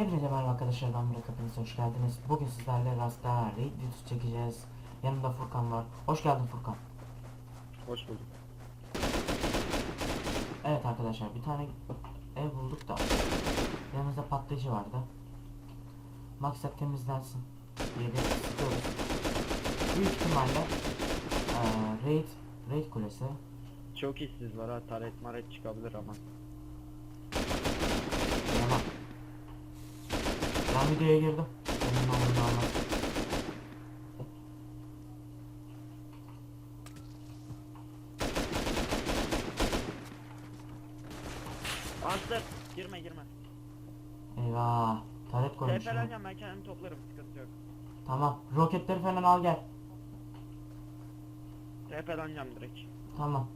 Hepinize merhaba arkadaşlar ben Burak hepiniz hoş geldiniz. Bugün sizlerle Rasta Raid videosu çekeceğiz. Yanımda Furkan var. Hoş geldin Furkan. Hoş bulduk. Evet arkadaşlar bir tane ev bulduk da yanımızda patlayıcı vardı. Maksat temizlensin diye istiyoruz. Büyük ihtimalle eee Raid Raid kulesi Çok işsiz var ha taret maret çıkabilir ama. Ben videoya girdim. Benim ne olduğunu anlat. Astır! Girme girme. Eyvah. Taret koymuşum. TP'leneceğim ben kendim toplarım sıkıntı yok. Tamam. Roketleri falan al gel. TP'leneceğim direkt. Tamam.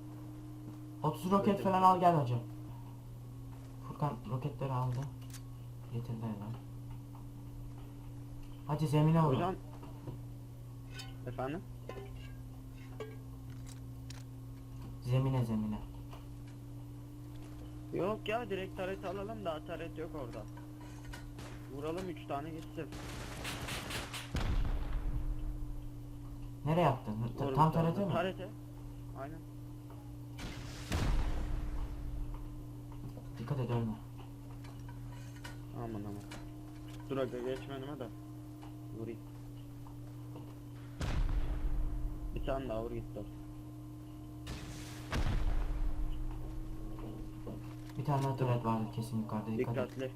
30 roket falan al gel hocam. Furkan roketleri aldı. Getirdi herhalde. Hadi zemine vur. Hocam. Efendim? Zemine zemine. Yok ya direkt taret alalım da taret yok orada. Vuralım 3 tane gitsin. Nereye attın? Vurun Tam tarete mi? Tarete. Aynen. Dikkat et ölme. Aman aman. Dur aga geçme önüme de. Vurayım. Bir tane daha vur gitti. Bir tane daha taret vardı kesin yukarıda dikkat et. Dikkatli.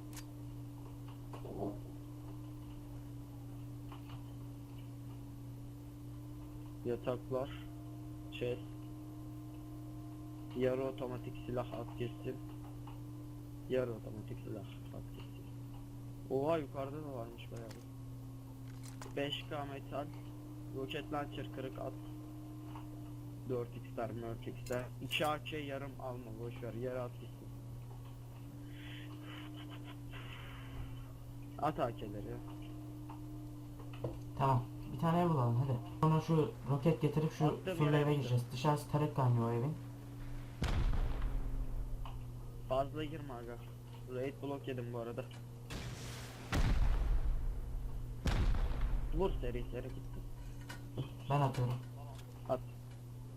Yataklar, chest, yarı otomatik silah at geçsin. Yarı otomatik silah at geçsin. Oha yukarıda da varmış bayağı. Bir. 5k metal, roket launcher kırık at. 4x'ler, 4x'ler. 2 AK yarım alma boşver, yere at gitsin. At AK'leri ya. Tamam. Bir tane ev bulalım hadi. Sonra şu roket getirip şu Attım yere eve attım. gireceğiz. Dışarısı taret kaynıyor o evin. Fazla girme aga. Raid block yedim bu arada. Vur seri seri gitti. Ben atıyorum. At.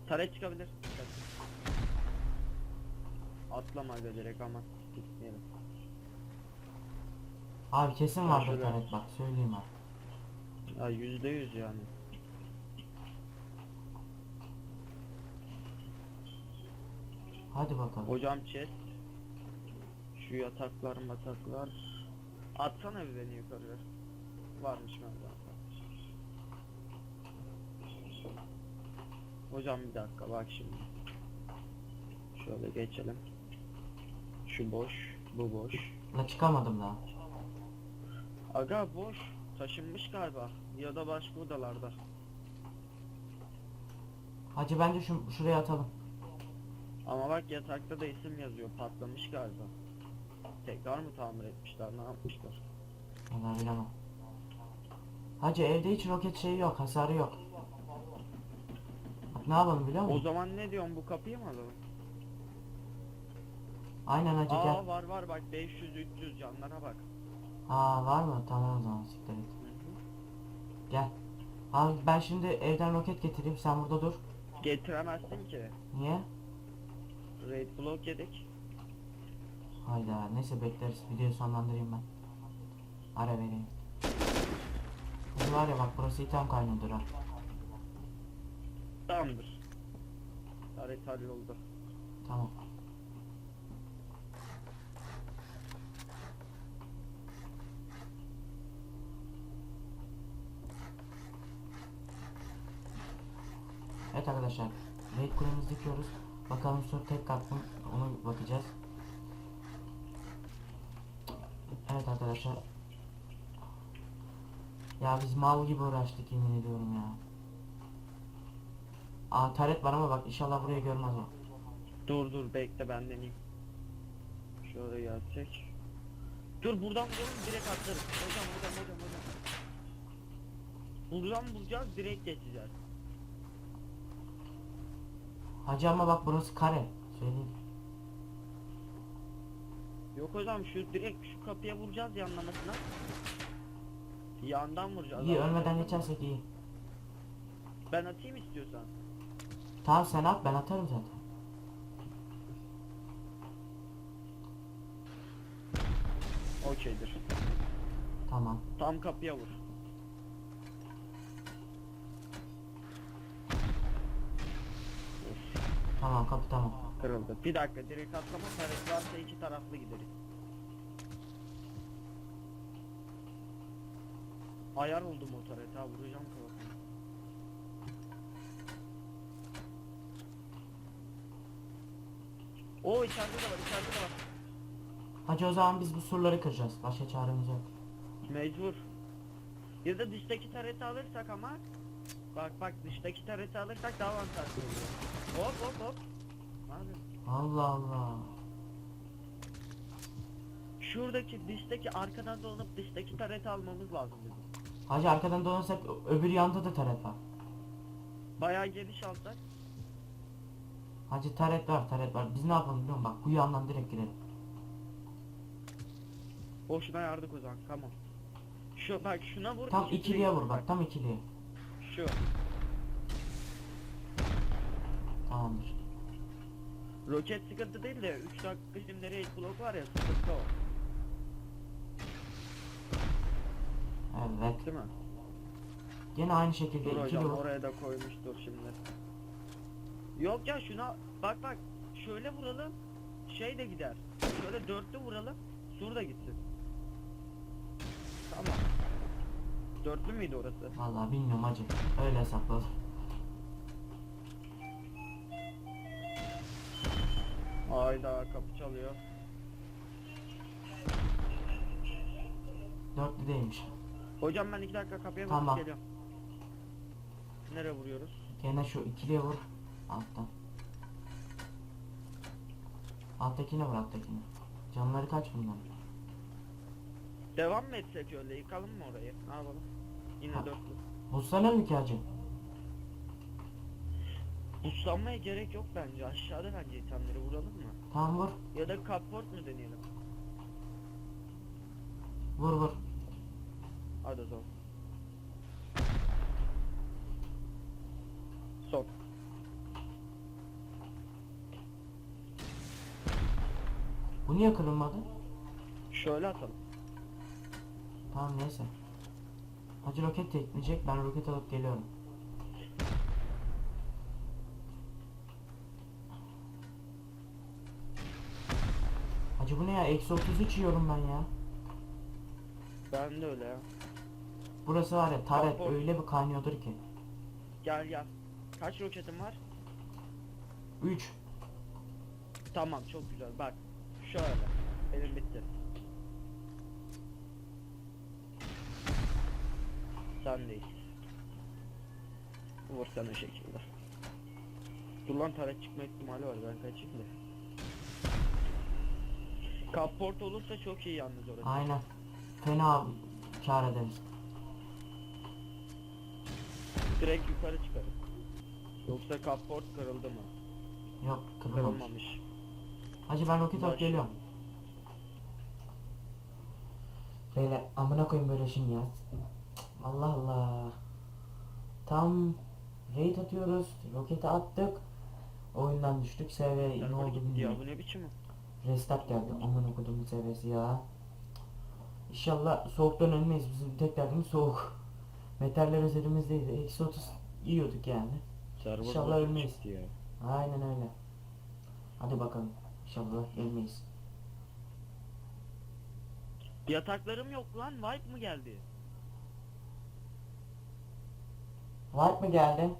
Taret çıkabilir. Atlama aga direkt ama. Gitmeyelim. Abi kesin Ben vardır şöyle- taret bak söyleyeyim abi. Ya yüzde yüz yani. Hadi bakalım. Hocam chest. Şu yataklar mataklar. Atsana bir beni yukarıya. Varmış merdiven. Hocam bir dakika bak şimdi. Şöyle geçelim. Şu boş, bu boş. La çıkamadım daha. Aga boş. Taşınmış galiba. Ya da başka odalarda. Hacı bence şu, şuraya atalım. Ama bak yatakta da isim yazıyor. Patlamış galiba. Tekrar mı tamir etmişler? Ne yapmışlar? Vallahi bilemem. Hacı evde hiç roket şeyi yok, hasarı yok. Ne yapalım biliyor O musun? zaman ne diyorsun bu kapıyı mı alalım? Aynen hacı Aa gel. var var bak 500 300 canlara bak. Aa var mı? Tamam o zaman siktir et. Gel. Abi ben şimdi evden roket getireyim sen burada dur. Getiremezsin ki. Niye? Raid block yedik. Hayda neyse bekleriz. Videoyu sonlandırayım ben. Ara vereyim. Hadi var ya bak burası item kaynıyordur ha. Tamamdır. Taret halloldu. Tamam. Evet arkadaşlar. Raid kulemizi dikiyoruz. Bakalım sur tek kat mı? Onu bakacağız. Evet arkadaşlar. Ya biz mal gibi uğraştık yemin ediyorum ya. Aa taret var ama bak inşallah burayı görmez o. Dur dur bekle ben deneyeyim. Şöyle gelsek. Dur buradan vuralım direkt atlarız. Hocam hocam hocam hocam. Buradan vuracağız direkt geçeceğiz. Hacı ama bak burası kare. Söyleyeyim. Yok hocam şu direkt şu kapıya vuracağız yanlamasına. Yandan vuracağız. İyi Allah'ım. ölmeden geçersek iyi. Ben atayım istiyorsan. Tamam sen at ben atarım zaten. Okeydir. Tamam. Tam kapıya vur. Tamam kapı tamam. Kırıldı. Bir dakika direkt atlama taret varsa iki taraflı gideriz. Ayar oldum o taret ha vuracağım kafasına. Oo içeride de var içeride de var. Hacı o zaman biz bu surları kıracağız. Başka çaremiz yok. Mecbur. Ya da dıştaki tareti alırsak ama Bak bak dıştaki tareti alırsak daha avantajlı oluyor. Hop hop hop. Abi. Allah Allah. Şuradaki dıştaki arkadan dolanıp dıştaki tareti almamız lazım bizim. Hacı arkadan dolanırsak ö- öbür yanda da taret var. Bayağı geniş alsak. Hacı taret var taret var. Biz ne yapalım biliyor musun? Bak bu yandan direkt girelim. Boşuna yardık o zaman tamam. Şu bak şuna vur. Tam ikiliye vur bak tam ikiliye. Şu. Tamamdır. Roket sıkıntı değil de 3 dakika şimdi nereye blok var ya sıkıntı o. Evet. Değil mi? Gene aynı şekilde Dur ikili hocam vur. oraya da koymuştur şimdi. Yok ya şuna bak bak şöyle vuralım şey de gider. Şöyle dörtlü vuralım sur da gitsin. Tamam. Dörtlü müydü orası? Vallahi bilmiyorum hacı. Öyle hesapladım. Ayda kapı çalıyor. Dörtlü değilmiş. Hocam ben iki dakika kapıya Tamam. bakıp geliyorum. Nereye vuruyoruz? Gene şu ikiliye vur. Alttan. Alttakine vur alttakine. Canları kaç bundan? Devam mı etsek öyle yıkalım mı orayı? Ne yapalım? Yine Ha. dörtlü. Buzlanır mı ki hacı? Buslanmaya gerek yok bence. Aşağıda bence itemleri vuralım mı? Tamam vur. Ya da cupboard mu deneyelim? Vur vur. Hadi o zaman. Bu niye kırılmadı? Şöyle atalım. Tamam neyse. Hacı roket tekleyecek. Ben roket alıp geliyorum. Hacı bu ne ya? Eksi 33 yiyorum ben ya. Ben de öyle ya. Burası var ya taret bak. öyle bir kaynıyordur ki. Gel gel. Kaç roketin var? 3. Tamam çok güzel. Bak. Şöyle. Benim bitti. Sendeyiz. Vur sen o şekilde. Dur lan taret çıkma ihtimali var ben kaçayım da. Cupboard olursa çok iyi yalnız orası. Aynen. Fena kar ederiz. Direkt yukarı çıkarım. Yoksa cupboard kırıldı mı? Yok kırılmamış. Kırılmamış. Hacı ben roket alıp geliyorum. Böyle amına koyayım böyle şimdi ya. Allah Allah. Tam raid atıyoruz. Roketi attık. Oyundan düştük. SV ne oldu ya bilmiyorum. bu ne biçim? Restart geldi. Amına koyduğumun seviyesi ya. İnşallah soğuktan ölmeyiz. Bizim tek derdimiz soğuk. Metaller üzerimizdeydi. Eksi 30 yiyorduk yani. Server İnşallah bozuk ölmeyiz. ya. Aynen öyle. Hadi bakalım. İnşallah ölmeyiz. Yataklarım yok lan wipe mı geldi? Wipe mı geldi?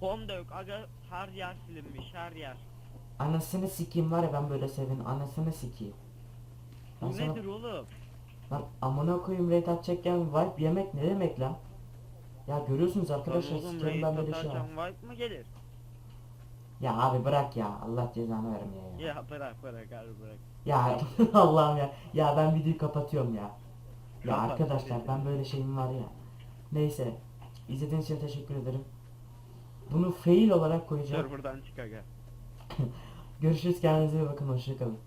Home da yok aga her yer silinmiş her yer. Anasını sikeyim var ya ben böyle sevin. Anasını sikeyim. Ben Bu sana... nedir oğlum? Lan amına koyayım raid atacakken wipe yemek ne demek lan? Ya görüyorsunuz arkadaşlar Lan oğlum sikerim raid ben böyle şey atarken wipe mı gelir? Ya abi bırak ya. Allah cezanı vermeye ya. Ya bırak bırak abi bırak. Ya Allah'ım ya. Ya ben videoyu kapatıyorum ya. Ya Kapat, arkadaşlar ben böyle şeyim var ya. Neyse. İzlediğiniz için teşekkür ederim. Bunu fail olarak koyacağım. Serverdan çık aga. Görüşürüz kendinize iyi bakın hoşçakalın.